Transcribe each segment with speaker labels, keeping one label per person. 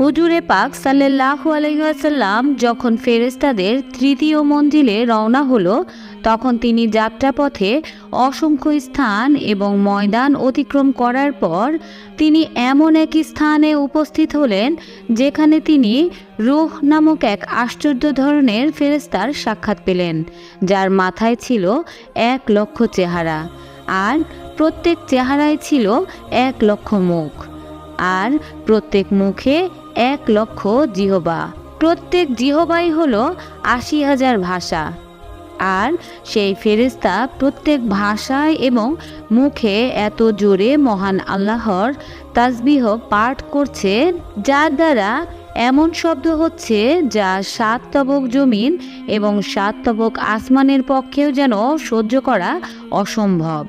Speaker 1: হুজুরে পাক সাল্লাল্লাহু আলহিহাসাল্লাম যখন ফেরেস্তাদের তৃতীয় মঞ্জিলে রওনা হলো, তখন তিনি যাত্রাপথে অসংখ্য স্থান এবং ময়দান অতিক্রম করার পর তিনি এমন এক স্থানে উপস্থিত হলেন যেখানে তিনি রুহ নামক এক আশ্চর্য ধরনের ফেরেস্তার সাক্ষাৎ পেলেন, যার মাথায় ছিল এক লক্ষ চেহারা আর প্রত্যেক চেহারায় ছিল এক লক্ষ মুখ। আর প্রত্যেক মুখে এক লক্ষ জিহবা। প্রত্যেক জিহবাই হলো আশি হাজার ভাষা। আর সেই ফেরেস্তা প্রত্যেক ভাষায় এবং মুখে এত জোরে মহান আল্লাহর তাজবিহ পাঠ করছে, যার দ্বারা এমন শব্দ হচ্ছে যা সাত তবক জমিন এবং সাত তবক আসমানের পক্ষেও যেন সহ্য করা অসম্ভব।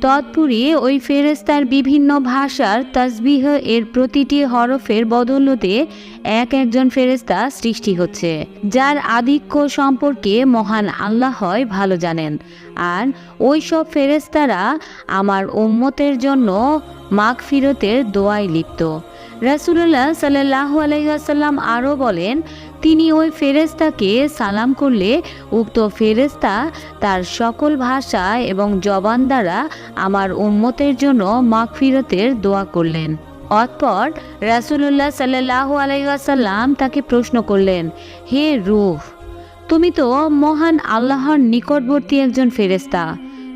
Speaker 1: তৎপুরি ওই ফেরেস্তার বিভিন্ন ভাষার তাসবিহ এর প্রতিটি হরফের বদলতে এক একজন ফেরেস্তা সৃষ্টি হচ্ছে, যার আধিক্য সম্পর্কে মহান আল্লাহ হয় ভালো জানেন। আর ওই সব ফেরেস্তারা আমার উম্মতের জন্য মাগ ফিরতের দোয়ায় লিপ্ত। রাসুল্লাহ সাল্লাহ আলাইসাল্লাম আরও বলেন তিনি ওই ফেরেস্তাকে সালাম করলে উক্ত ফেরেস্তা তার সকল ভাষা এবং জবান দ্বারা আমার উম্মতের জন্য মাগফিরতের দোয়া করলেন। অতপর রাসুল্লাহ সাল্লাহ আলাইসাল্লাম তাকে প্রশ্ন করলেন, হে রুহ, তুমি তো মহান আল্লাহর নিকটবর্তী একজন ফেরেস্তা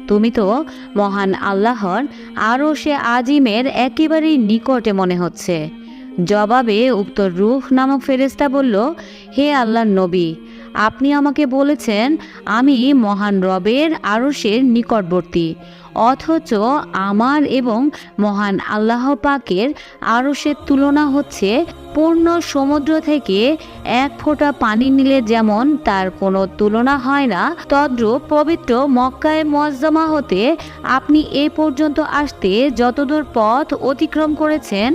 Speaker 1: তুমি তো মহান আল্লাহর আরও সে আজিমের একেবারেই নিকটে মনে হচ্ছে। জবাবে উক্ত রুহ নামক ফেরেস্তা বলল, হে আল্লাহর নবী, আপনি আমাকে বলেছেন, আমি মহান রবের আরশের নিকটবর্তী, অথচ আমার এবং মহান আল্লাহ পাকের আরশের তুলনা হচ্ছে পূর্ণ সমুদ্র থেকে এক ফোঁটা পানি নিলে যেমন তার কোনো তুলনা হয় না, তদ্রূপ পবিত্র মক্কায় মজ্জামা হতে আপনি এ পর্যন্ত আসতে যতদূর পথ অতিক্রম করেছেন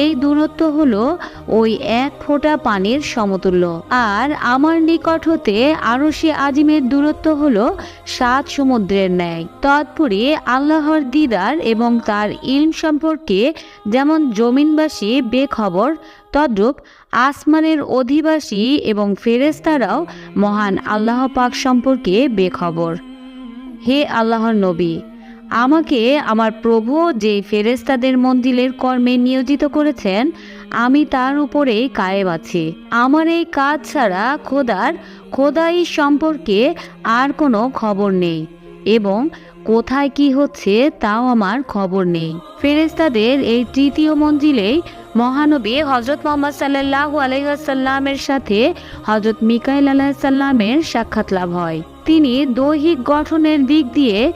Speaker 1: এই দূরত্ব হলো ওই এক ফোঁটা পানির সমতুল্য। আর আমার নিকট হতে আরও সে আজিমের দূরত্ব হলো সাত সমুদ্রের ন্যায়। তৎপরে আল্লাহর দিদার এবং তার ইলম সম্পর্কে যেমন জমিনবাসী বেখবর, তদ্রূপ আসমানের অধিবাসী এবং ফেরেস্তারাও মহান আল্লাহ পাক সম্পর্কে বেখবর। হে আল্লাহর নবী আমাকে আমার প্রভু যে ফেরেস্তাদের মন্দিরের কর্মে নিয়োজিত করেছেন, আমি তার উপরে কায়েব আছি। আমার এই কাজ ছাড়া খোদার, খোদাই সম্পর্কে আর কোনো খবর নেই এবং কোথায় কি হচ্ছে তাও আমার খবর নেই। ফেরেস্তাদের এই তৃতীয় মঞ্জিলেই মহানবী হজরত মোহাম্মদ সাল্লাহ আলহাসাল্লামের সাথে হজরত মিকাইল আলাহিসাল্লামের সাক্ষাৎ লাভ হয়। তিনি দৈহিক গঠনের দিক দিয়ে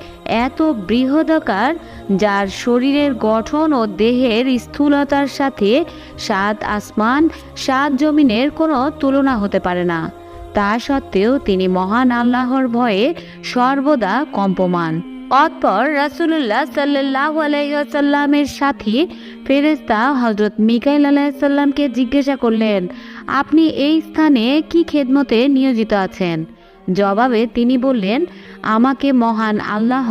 Speaker 1: এত বৃহদাকার, যার শরীরের গঠন ও দেহের স্থূলতার সাথে সাত আসমান, সাত জমিনের কোনো তুলনা হতে পারে না। তা সত্ত্বেও তিনি মহান আল্লাহর ভয়ে সর্বদা কম্পমান। অতপর রাসুল্লাহ সাল্লাহ আলাইসাল্লামের সাথী ফেরেস্তা হজরত মিকাইল আলাহিসাল্লামকে জিজ্ঞাসা করলেন, আপনি এই স্থানে কি খেদমতে নিয়োজিত আছেন? জবাবে তিনি বললেন, আমাকে মহান আল্লাহ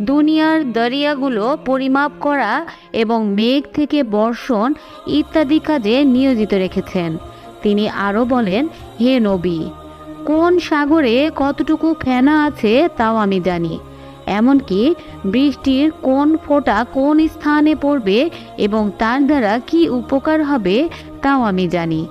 Speaker 1: দুনিয়ার দরিয়াগুলো পরিমাপ করা এবং মেঘ থেকে বর্ষণ ইত্যাদি কাজে নিয়োজিত রেখেছেন। তিনি আরও বলেন, হে নবী, কোন সাগরে কতটুকু ফেনা আছে তাও আমি জানি এমনকি বৃষ্টির কোন ফোঁটা কোন স্থানে পড়বে এবং তার দ্বারা কি উপকার হবে তাও আমি জানি।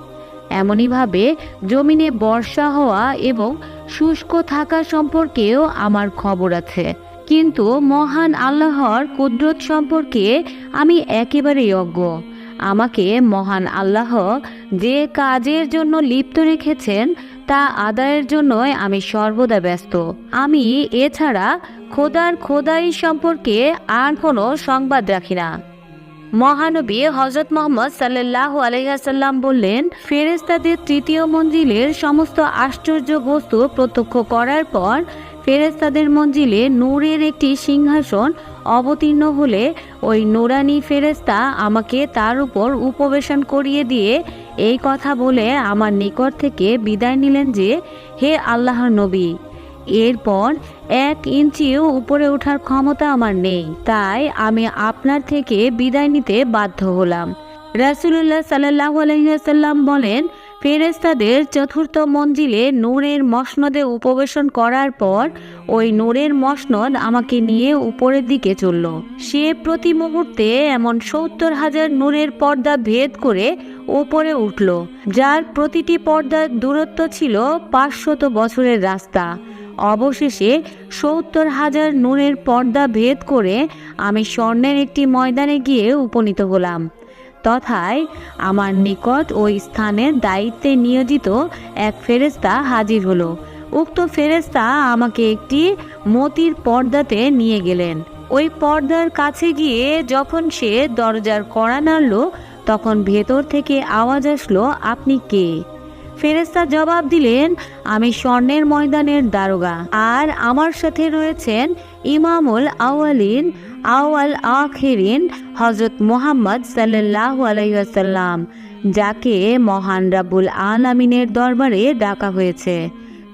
Speaker 1: এমনইভাবে জমিনে বর্ষা হওয়া এবং শুষ্ক থাকা সম্পর্কেও আমার খবর আছে। কিন্তু মহান আল্লাহর কুদরত সম্পর্কে আমি একেবারেই অজ্ঞ। আমাকে মহান আল্লাহ যে কাজের জন্য লিপ্ত রেখেছেন তা আদায়ের জন্যই আমি সর্বদা ব্যস্ত। আমি এছাড়া খোদার খোদাই সম্পর্কে আর কোনো সংবাদ রাখি না। মহানবী হজরত মোহাম্মদ সাল্লাহ আলহাসাল্লাম বললেন ফেরেস্তাদের তৃতীয় মঞ্জিলের সমস্ত আশ্চর্য বস্তু প্রত্যক্ষ করার পর ফেরেস্তাদের মঞ্জিলে নূরের একটি সিংহাসন অবতীর্ণ হলে ওই নুরানি ফেরেস্তা আমাকে তার উপর উপবেশন করিয়ে দিয়ে এই কথা বলে আমার নিকট থেকে বিদায় নিলেন যে, হে আল্লাহর নবী, এরপর এক ইঞ্চিও উপরে ওঠার ক্ষমতা আমার নেই, তাই আমি আপনার থেকে বিদায় নিতে বাধ্য হলাম। রাসুলুল্লাহ সাল্লাহ আলহিহাসাল্লাম বলেন ফেরেস্তাদের চতুর্থ মঞ্জিলে নূরের মসনদে উপবেশন করার পর ওই নূরের মসনদ আমাকে নিয়ে উপরের দিকে চলল। সে প্রতি মুহূর্তে এমন সত্তর হাজার নূরের পর্দা ভেদ করে ওপরে উঠল, যার প্রতিটি পর্দার দূরত্ব ছিল পাঁচশত বছরের রাস্তা। অবশেষে সত্তর হাজার নূরের পর্দা ভেদ করে আমি স্বর্ণের একটি ময়দানে গিয়ে উপনীত হলাম। তথায় আমার নিকট ওই স্থানের দায়িত্বে নিয়োজিত এক ফেরেস্তা হাজির হলো। উক্ত ফেরেস্তা আমাকে একটি মতির পর্দাতে নিয়ে গেলেন। ওই পর্দার কাছে গিয়ে যখন সে দরজার কড়া নাড়ল, তখন ভেতর থেকে আওয়াজ আসলো, আপনি কে? ফেরেস্তা জবাব দিলেন, আমি স্বর্ণের ময়দানের দারোগা। আর আমার সাথে রয়েছেন ইমামুল আওয়ালিন আওয়াল আখিরিন হজরত মোহাম্মদ সাল্লাহ আলাইসাল্লাম যাকে মহান রাবুল আলামিনের দরবারে ডাকা হয়েছে।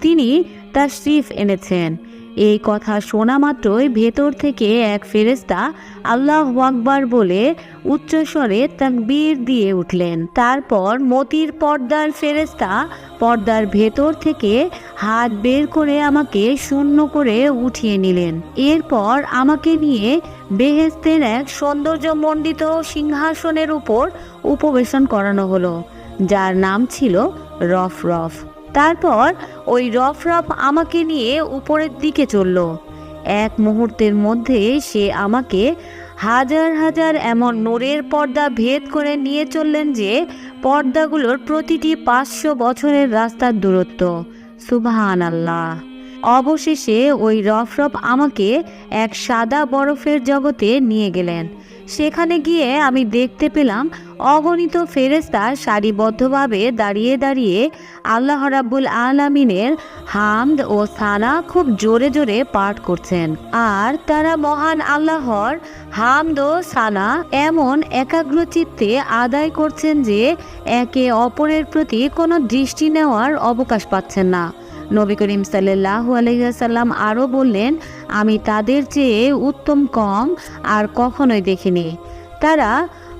Speaker 1: তিনি তার শ্রীফ এনেছেন। এই কথা শোনা মাত্রই ভেতর থেকে এক ফেরেস্তা আল্লাহ আকবার বলে উচ্চস্বরে তাকবীর দিয়ে উঠলেন। তারপর মতির পর্দার ফেরেস্তা পর্দার ভেতর থেকে হাত বের করে আমাকে শূন্য করে উঠিয়ে নিলেন। এরপর আমাকে নিয়ে বেহেস্তের এক সৌন্দর্যমণ্ডিত সিংহাসনের উপর উপবেশন করানো হলো, যার নাম ছিল রফ রফ তারপর ওই রফ রফ আমাকে নিয়ে উপরের দিকে চলল। এক মুহূর্তের মধ্যে সে আমাকে হাজার হাজার এমন নোরের পর্দা ভেদ করে নিয়ে চললেন যে পর্দাগুলোর প্রতিটি পাঁচশো বছরের রাস্তার দূরত্ব। সুবহান আল্লাহ অবশেষে ওই রফরফ আমাকে এক সাদা বরফের জগতে নিয়ে গেলেন। সেখানে গিয়ে আমি দেখতে পেলাম অগণিত ফেরেস্তা সারিবদ্ধভাবে দাঁড়িয়ে দাঁড়িয়ে আল্লাহ রাব্বুল আলামিনের হামদ ও সানা খুব জোরে জোরে পাঠ করছেন। আর তারা মহান আল্লাহর হামদ ও সানা এমন একাগ্র চিত্তে আদায় করছেন যে একে অপরের প্রতি কোনো দৃষ্টি নেওয়ার অবকাশ পাচ্ছেন না। নবী করিম সাল্লাহ আলহিহাসাল্লাম আরও বললেন, আমি তাদের চেয়ে উত্তম কম আর কখনোই দেখিনি। তারা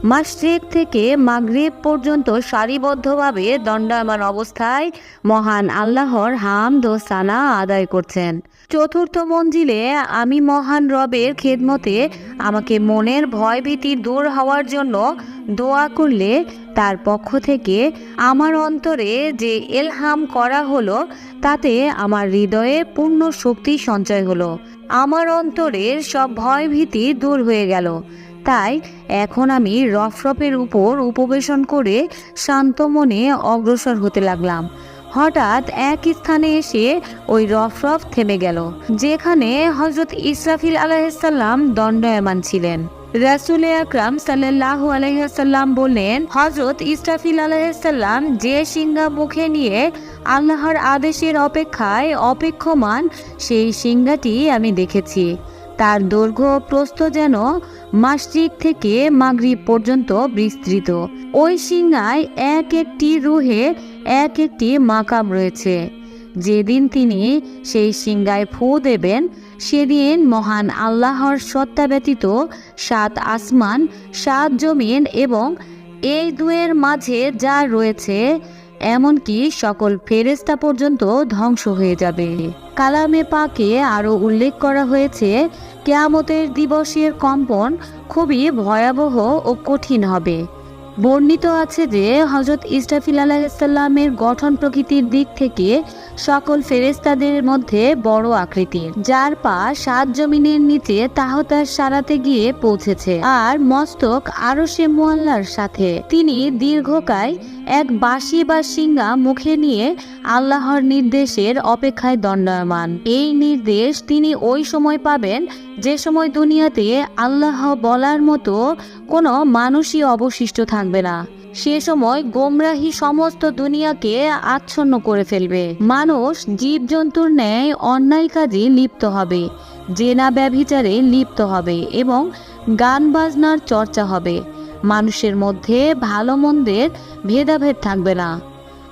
Speaker 1: মাসরিক থেকে মাগরিব পর্যন্ত সারিবদ্ধভাবে দণ্ডায়মান অবস্থায় মহান আল্লাহর হামদ ও সানা আদায় করছেন। চতুর্থ মঞ্জিলে আমি মহান রবের খেদমতে আমাকে মনের ভয়ভীতি দূর হওয়ার জন্য দোয়া করলে তার পক্ষ থেকে আমার অন্তরে যে এলহাম করা হলো, তাতে আমার হৃদয়ে পূর্ণ শক্তি সঞ্চয় হলো। আমার অন্তরের সব ভয়ভীতি দূর হয়ে গেল। তাই এখন আমি রফরফের উপর উপবেশন করে শান্ত মনে অগ্রসর হতে লাগলাম। হঠাৎ এক স্থানে এসে ওই রফরফ থেমে গেল, যেখানে হজরত ইসরাফিল আলাইসাল্লাম দণ্ডায়মান ছিলেন। রাসুল আকরাম সাল্লাহ আলহিহাসাল্লাম বললেন হজরত ইসরাফিল আলহিসাল্লাম যে সিংহা মুখে নিয়ে আল্লাহর আদেশের অপেক্ষায় অপেক্ষমান, সেই সিংহাটি আমি দেখেছি। তার দৈর্ঘ্য প্রস্থ যেন মাসজিদ থেকে মাগরিব পর্যন্ত বিস্তৃত। ওই সিংহায় এক একটি রুহে এক একটি মাকাম রয়েছে। যেদিন তিনি সেই সিংহায় ফু দেবেন, সেদিন মহান আল্লাহর সত্তা ব্যতীত সাত আসমান, সাত জমিন এবং এই দুয়ের মাঝে যা রয়েছে, এমনকি সকল ফেরেস্তা পর্যন্ত ধ্বংস হয়ে যাবে। কালামে পাকে আরও উল্লেখ করা হয়েছে কেয়ামতের দিবসের কম্পন খুবই ভয়াবহ ও কঠিন হবে। বর্ণিত আছে যে হজরত ইস্টাফিল আলাহিসাল্লামের গঠন প্রকৃতির দিক থেকে সকল ফেরেস্তাদের মধ্যে বড় আকৃতির। যার পা সাত জমিনের নিচে তাহতার সারাতে গিয়ে পৌঁছেছে। আর মস্তক আরও সে মোয়াল্লার সাথে। তিনি দীর্ঘকায় এক বাঁশি বা সিঙ্গা মুখে নিয়ে আল্লাহর নির্দেশের অপেক্ষায় দণ্ডায়মান। এই নির্দেশ তিনি ওই সময় পাবেন, যে সময় দুনিয়াতে আল্লাহ বলার মতো কোনো মানুষই অবশিষ্ট থাকবে না। সে সময় গোমরাহি সমস্ত দুনিয়াকে আচ্ছন্ন করে ফেলবে। মানুষ জীবজন্তুর ন্যায় অন্যায় কাজে লিপ্ত হবে, জেনা ব্যভিচারে লিপ্ত হবে এবং গান বাজনার চর্চা হবে। মানুষের মধ্যে ভালো মন্দের ভেদাভেদ থাকবে না।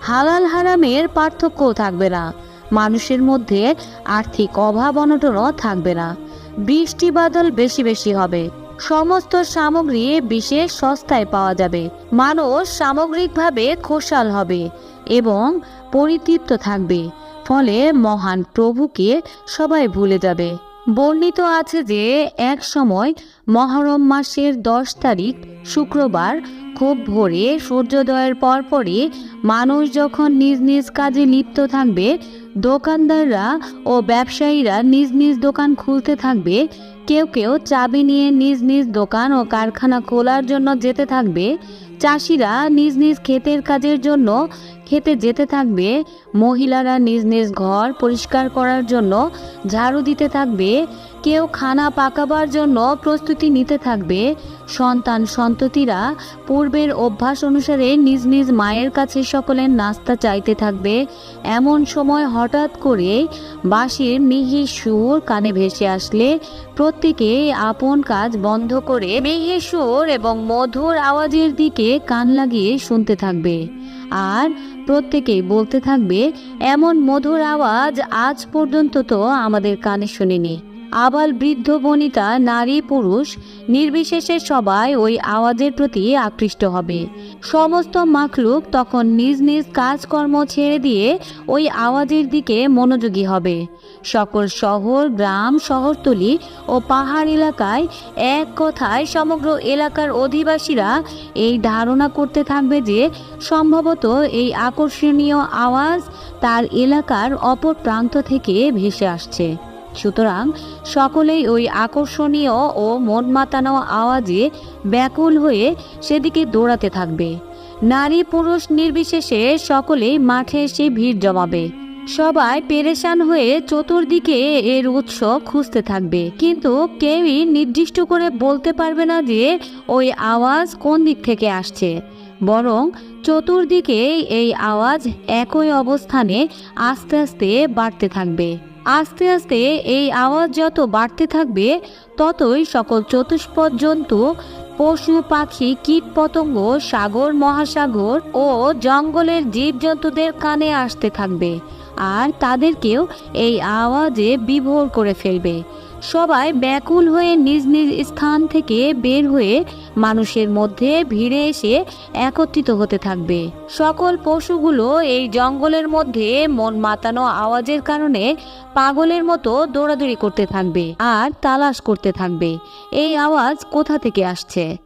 Speaker 1: হালাল হারামের পার্থক্যও থাকবে না। মানুষের মধ্যে আর্থিক অভাব অনটনও থাকবে না। বৃষ্টি বাদল বেশি বেশি হবে। সমস্ত সামগ্রী বিশেষ সস্তায় পাওয়া যাবে। মানুষ সামগ্রিকভাবে খোসাল হবে এবং পরিতৃপ্ত থাকবে। ফলে মহান প্রভুকে সবাই ভুলে যাবে। বর্ণিত আছে যে এক সময় মহরম মাসের দশ তারিখ শুক্রবার খুব ভোরে সূর্যোদয়ের পরপরই মানুষ যখন নিজ নিজ কাজে লিপ্ত থাকবে, দোকানদাররা ও ব্যবসায়ীরা নিজ নিজ দোকান খুলতে থাকবে, কেউ কেউ চাবি নিয়ে নিজ নিজ দোকান ও কারখানা খোলার জন্য যেতে থাকবে চাষিরা নিজ নিজ ক্ষেতের কাজের জন্য খেতে যেতে থাকবে, মহিলারা নিজ নিজ ঘর পরিষ্কার করার জন্য ঝাড়ু দিতে থাকবে কেউ খানা পাকাবার জন্য প্রস্তুতি নিতে থাকবে। সন্তান সন্ততিরা পূর্বের অভ্যাস অনুসারে নিজ নিজ মায়ের কাছে সকলের নাস্তা চাইতে থাকবে। এমন সময় হঠাৎ করে বাঁশির মিহি সুর কানে ভেসে আসলে। প্রত্যেকে আপন কাজ বন্ধ করে মিহি সুর এবং মধুর আওয়াজের দিকে কান লাগিয়ে শুনতে থাকবে। আর প্রত্যেকেই বলতে থাকবে, এমন মধুর আওয়াজ আজ পর্যন্ত তো আমাদের কানে শুনিনি। আবাল বৃদ্ধ বনিতা নারী পুরুষ নির্বিশেষে সবাই ওই আওয়াজের প্রতি আকৃষ্ট হবে। সমস্ত মাখলুক তখন নিজ নিজ কাজকর্ম ছেড়ে দিয়ে ওই আওয়াজের দিকে মনোযোগী হবে। সকল শহর, গ্রাম, শহরতলি ও পাহাড় এলাকায় এক কথায় সমগ্র এলাকার অধিবাসীরা এই ধারণা করতে থাকবে যে সম্ভবত এই আকর্ষণীয় আওয়াজ তার এলাকার অপর প্রান্ত থেকে ভেসে আসছে। সুতরাং সকলেই ওই আকর্ষণীয় ও মন মাতানো আওয়াজে ব্যাকুল হয়ে সেদিকে দৌড়াতে থাকবে। নারী পুরুষ নির্বিশেষে সকলেই মাঠে এসে ভিড় জমাবে। সবাই পেরেশান হয়ে চতুর্দিকে এর উৎস খুঁজতে থাকবে। কিন্তু কেউই নির্দিষ্ট করে বলতে পারবে না যে ওই আওয়াজ কোন দিক থেকে আসছে। বরং চতুর্দিকে এই আওয়াজ একই অবস্থানে আস্তে আস্তে বাড়তে থাকবে। আস্তে আস্তে এই আওয়াজ যত বাড়তে থাকবে, ততই সকল চতুষ্পদ জন্তু, পশু, পাখি, কীট পতঙ্গ, সাগর, মহাসাগর ও জঙ্গলের জীবজন্তুদের কানে আসতে থাকবে। আর তাদেরকেও এই আওয়াজে বিভোর করে ফেলবে। সবাই ব্যাকুল হয়ে নিজ নিজ স্থান থেকে বের হয়ে মানুষের মধ্যে ভিড়ে এসে একত্রিত হতে থাকবে। সকল পশুগুলো এই জঙ্গলের মধ্যে মন মাতানো আওয়াজের কারণে পাগলের মতো দৌড়াদৌড়ি করতে থাকবে আর তালাশ করতে থাকবে। এই আওয়াজ কোথা থেকে আসছে?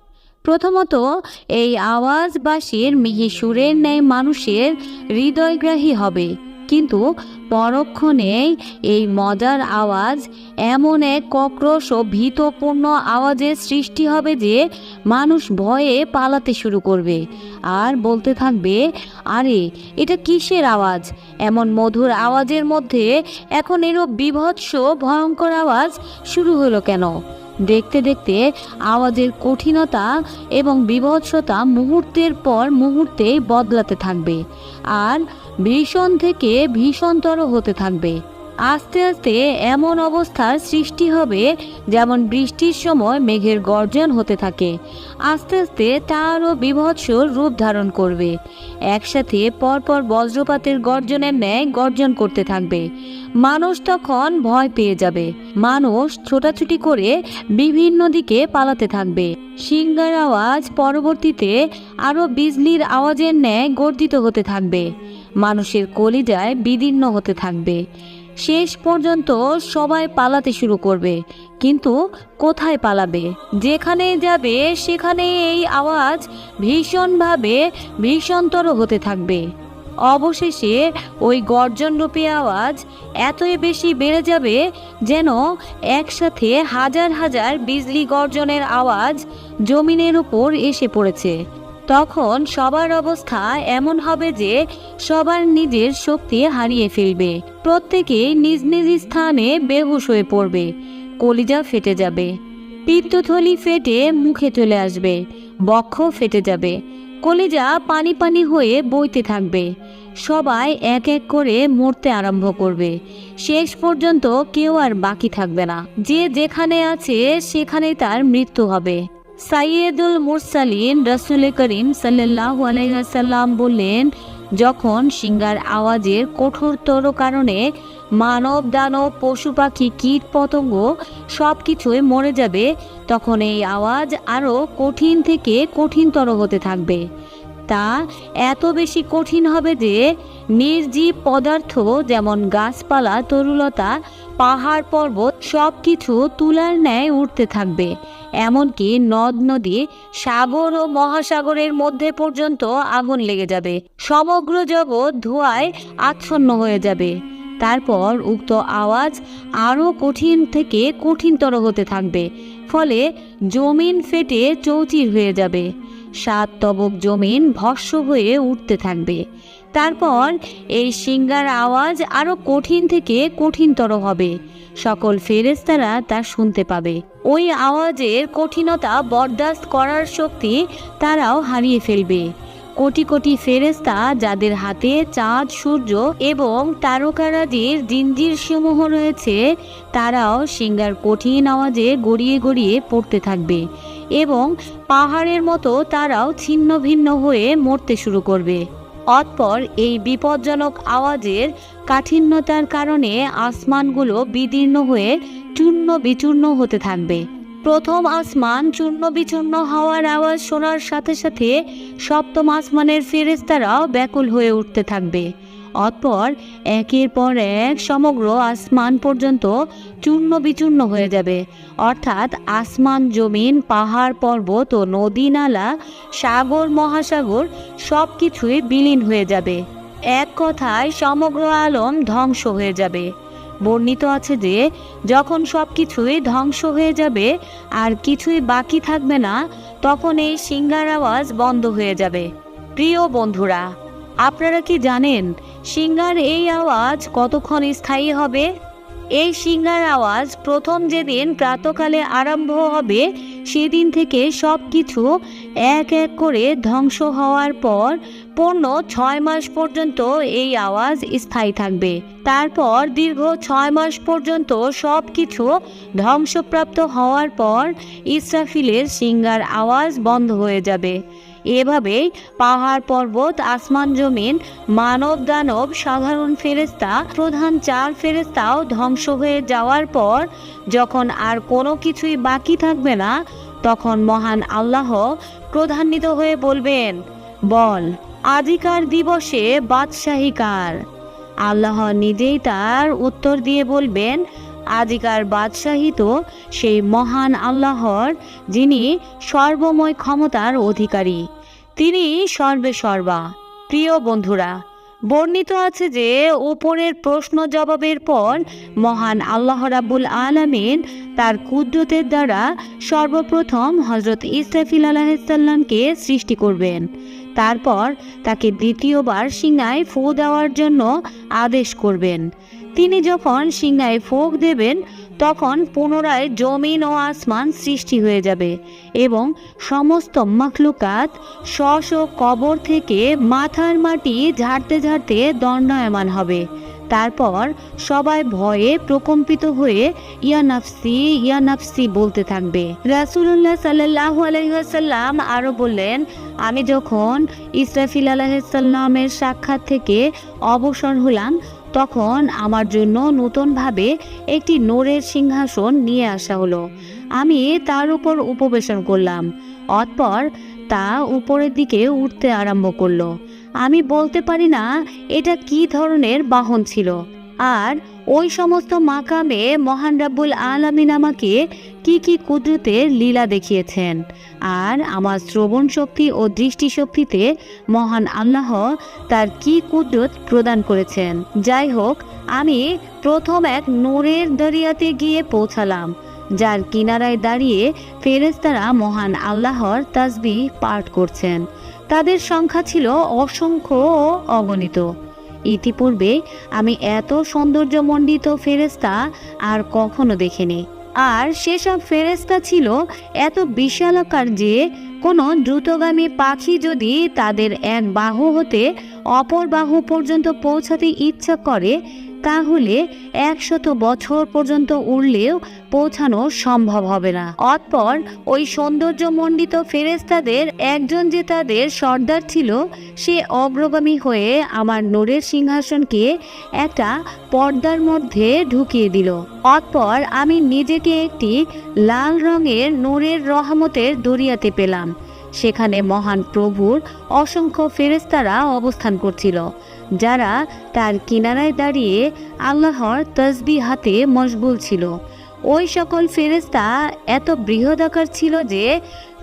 Speaker 1: প্রথমত, এই আওয়াজ আওয়াজবাসীর মিহি সুরের ন্যায় মানুষের হৃদয়গ্রাহী হবে। কিন্তু পরক্ষণেই এই মজার আওয়াজ এমন এক কক্রোশ ও ভীতপূর্ণ আওয়াজের সৃষ্টি হবে যে মানুষ ভয়ে পালাতে শুরু করবে আর বলতে থাকবে, আরে, এটা কিসের আওয়াজ? এমন মধুর আওয়াজের মধ্যে এখন এরূপ বিভৎস ভয়ঙ্কর আওয়াজ শুরু হলো কেন? দেখতে দেখতে আওয়াজের কঠিনতা এবং বিভৎসতা মুহূর্তের পর মুহূর্তে বদলাতে থাকবে, আর ভীষণ থেকে ভীষণতর হতে থাকবে। আস্তে আস্তে এমন অবস্থার সৃষ্টি হবে যেমন বৃষ্টির সময় মেঘের গর্জন হতে থাকে। আস্তে আস্তে তা আরও বিভৎস রূপ ধারণ করবে। একসাথে পরপর বজ্রপাতের গর্জনের ন্যায় গর্জন করতে থাকবে। মানুষ তখন ভয় পেয়ে যাবে। মানুষ ছোটাছুটি করে বিভিন্ন দিকে পালাতে থাকবে। সিংগার আওয়াজ পরবর্তীতে আরও বিজলির আওয়াজের ন্যায় গর্জিত হতে থাকবে। মানুষের কলিজায় বিদীর্ণ হতে থাকবে। শেষ পর্যন্ত সবাই পালাতে শুরু করবে। কিন্তু কোথায় পালাবে? যেখানে যাবে সেখানে এই আওয়াজ ভীষণভাবে ভীষণতর হতে থাকবে। অবশেষে ওই গর্জনরূপী আওয়াজ এতই বেশি বেড়ে যাবে যেন একসাথে হাজার হাজার বিজলি গর্জনের আওয়াজ জমিনের উপর এসে পড়েছে। তখন সবার অবস্থা এমন হবে যে সবার নিজের শক্তি হারিয়ে ফেলবে। প্রত্যেকে নিজ নিজ স্থানে বেহুশ হয়ে পড়বে। কলিজা ফেটে যাবে। পিত্তথলি ফেটে মুখে চলে আসবে। বক্ষ ফেটে যাবে। কলিজা পানি পানি হয়ে বইতে থাকবে। সবাই এক এক করে মরতে আরম্ভ করবে। শেষ পর্যন্ত কেউ আর বাকি থাকবে না। যে যেখানে আছে সেখানেই তার মৃত্যু হবে। সাইয়েদুল মুরসালিন রসুল করিম সাল্লাহ আলাইসাল্লাম বললেন, যখন সিঙ্গার আওয়াজের কঠোরতর কারণে মানব দানব পশু পাখি, কীট পতঙ্গ সব কিছুই মরে যাবে, তখন এই আওয়াজ আরও কঠিন থেকে কঠিনতর হতে থাকবে। তা এত বেশি কঠিন হবে যে নির্জীব পদার্থ যেমন গাছপালা, তরুলতা, পাহাড় পর্বত সব কিছু তুলার ন্যায় উঠতে থাকবে। এমনকি নদ, নদী, সাগর ও মহাসাগরের মধ্যে পর্যন্ত আগুন লেগে যাবে। সমগ্র জগৎ ধোঁয়ায় আচ্ছন্ন হয়ে যাবে। তারপর উক্ত আওয়াজ আরও কঠিন থেকে কঠিনতর হতে থাকবে, ফলে জমিন ফেটে চৌচির হয়ে যাবে। সাত তবক জমিন ভস্য হয়ে উঠতে থাকবে। তারপর এই সিঙ্গার আওয়াজ আরও কঠিন থেকে কঠিনতর হবে। সকল ফেরেস্তারা তা শুনতে পাবে। ওই আওয়াজের কঠিনতা বরদাস্ত করার শক্তি তারাও হারিয়ে ফেলবে। কোটি কোটি ফেরেস্তা যাদের হাতে চাঁদ, সূর্য এবং তারকারাজির জিঞ্জির সমূহ রয়েছে, তারাও সিঙ্গার কঠিন আওয়াজে গড়িয়ে গড়িয়ে পড়তে থাকবে। এবং পাহাড়ের মতো তারাও ছিন্ন ভিন্ন হয়ে মরতে শুরু করবে। অতপর এই বিপজ্জনক আওয়াজের কাঠিন্যতার কারণে আসমানগুলো বিদীর্ণ হয়ে চূর্ণ বিচূর্ণ হতে থাকবে। প্রথম আসমান চূর্ণ বিচূর্ণ হওয়ার আওয়াজ শোনার সাথে সাথে সপ্তম আসমানের ফেরেস্তারাও ব্যাকুল হয়ে উঠতে থাকবে। অতপর একের পর এক সমগ্র আসমান পর্যন্ত চূর্ণ বিচূর্ণ হয়ে যাবে। অর্থাৎ আসমান, জমিন, পাহাড়, পর্বত ও নদী, নালা, সাগর, মহাসাগর সব কিছুই বিলীন হয়ে যাবে। এক কথায় সমগ্র আলম ধ্বংস হয়ে যাবে। বর্ণিত আছে যে, যখন সব কিছুই ধ্বংস হয়ে যাবে আর কিছুই বাকি থাকবে না, তখন এই সিঙ্গার আওয়াজ বন্ধ হয়ে যাবে। প্রিয় বন্ধুরা আপনারা কি জানেন সিঙ্গার এই আওয়াজ কতক্ষণ স্থায়ী হবে? এই সিঙ্গার আওয়াজ প্রথম যেদিন প্রাতকালে আরম্ভ হবে, সেদিন থেকে সব কিছু এক এক করে ধ্বংস হওয়ার পর পূর্ণ ছয় মাস পর্যন্ত এই আওয়াজ স্থায়ী থাকবে। তারপর দীর্ঘ ছয় মাস পর্যন্ত সব কিছু ধ্বংসপ্রাপ্ত হওয়ার পর ইসরাফিলের সিঙ্গার আওয়াজ বন্ধ হয়ে যাবে। এভাবেই পাহাড় পর্বত, আসমান জমিন, মানব দানব, সাধারণ ফেরেস্তা প্রধান চার ফেরেস্তাও ধ্বংস হয়ে যাওয়ার পর যখন আর কোনো কিছুই বাকি থাকবে না, তখন মহান আল্লাহ প্রধান্বিত হয়ে বলবেন, বল, আজিকার দিবসে বাদশাহিকার আল্লাহ নিজেই তার উত্তর দিয়ে বলবেন, আজিকার বাদশাহী তো সেই মহান আল্লাহর, যিনি সর্বময় ক্ষমতার অধিকারী। তিনি সর্বে সর্বা। প্রিয় বন্ধুরা, বর্ণিত আছে যে উপরের প্রশ্ন জবাবের পর মহান আল্লাহ রাব্বুল আলামিন তার কুদরতের দ্বারা সর্বপ্রথম হজরত ইসরাফিল আলাহিসাল্লামকে সৃষ্টি করবেন। তারপর তাকে দ্বিতীয়বার সিংহায় ফু দেওয়ার জন্য আদেশ করবেন। তিনি যখন সিংহায় ফোক দেবেন, তখন পুনরায় জমিন ও আসমান সৃষ্টি হয়ে যাবে এবং সমস্ত মখলুকাত স্ব কবর থেকে মাথার মাটি ঝাড়তে ঝাড়তে দণ্ডায়মান হবে। তারপর সবাই ভয়ে প্রকম্পিত হয়ে, ইয়া নাফসি ইয়া নাফসি বলতে থাকবে। রাসুল্লাহ সাল্লাহ আলহিহাসাল্লাম আরও বললেন, আমি যখন ইসরাফিল আলাহিসাল্লামের সাক্ষাৎ থেকে অবসর হলাম তখন আমার জন্য নতুনভাবে একটি নোরের সিংহাসন নিয়ে আসা হলো। আমি তার উপর উপবেশন করলাম। অতপর তা উপরের দিকে উঠতে আরম্ভ করল। আমি বলতে পারি না এটা কি ধরনের বাহন ছিল। আর ওই সমস্ত মাকামে মহান রাব্বুল আলামিন আমাকে কি কি কুদরতের লীলা দেখিয়েছেন। আর আমার শ্রবণ শক্তি ও দৃষ্টিশক্তিতে মহান আল্লাহ তার কি কুদরত প্রদান করেছেন। যাই হোক, আমি প্রথম এক নোরের দরিয়াতে গিয়ে পৌঁছালাম, যার কিনারায় দাঁড়িয়ে ফেরেস্তারা মহান আল্লাহর তাসবি পাঠ করছেন। তাদের সংখ্যা ছিল অসংখ্য ও অগণিত। ইতিপূর্বে আমি এত সৌন্দর্যমণ্ডিত ফেরেস্তা আর কখনো দেখিনি। আর সেসব ফেরেস্তা ছিল এত বিশালাকার যে কোনো দ্রুতগামী পাখি যদি তাদের এক বাহু হতে অপর বাহু পর্যন্ত পৌঁছাতে ইচ্ছা করে তাহলে একশত বছর পর্যন্ত উড়লেও পৌঁছানো সম্ভব হবে না। অতপর ওই সৌন্দর্যমণ্ডিত ফেরেস্তাদের একজন যে তাদের সর্দার ছিল, সে অগ্রগামী হয়ে আমার নূরের সিংহাসনকে একটা পর্দার মধ্যে ঢুকিয়ে দিল। অতপর আমি নিজেকে একটি লাল রঙের নোরের রহমতের দরিয়াতে পেলাম। সেখানে মহান প্রভুর অসংখ্য ফেরেস্তারা অবস্থান করছিল। যারা তার কিনারায় দাঁড়িয়ে আল্লাহর তসবি হাতে মশগুল ছিল। ওই সকল ফেরেস্তা এত বৃহদাকার ছিল যে,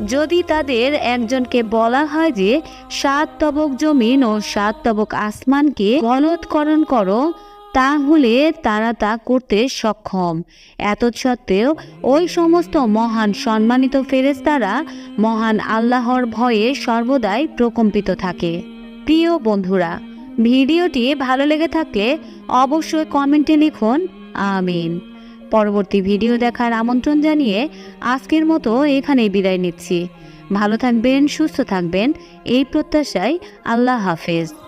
Speaker 1: যদি তাদের একজনকে বলা হয় যে, সাত তবক জমিন ও সাত তবক আসমানকে গলৎকরণ করো, তাহলে তারা তা করতে সক্ষম। এত সত্ত্বেও ওই সমস্ত মহান সম্মানিত ফেরেস্তারা মহান আল্লাহর ভয়ে সর্বদাই প্রকম্পিত থাকে। প্রিয় বন্ধুরা ভিডিওটি ভালো লেগে থাকলে অবশ্যই কমেন্টে লিখুন। আমিন। পরবর্তী ভিডিও দেখার আমন্ত্রণ জানিয়ে আজকের মতো এখানেই বিদায় নিচ্ছি। ভালো থাকবেন, সুস্থ থাকবেন, এই প্রত্যাশায় আল্লাহ হাফেজ।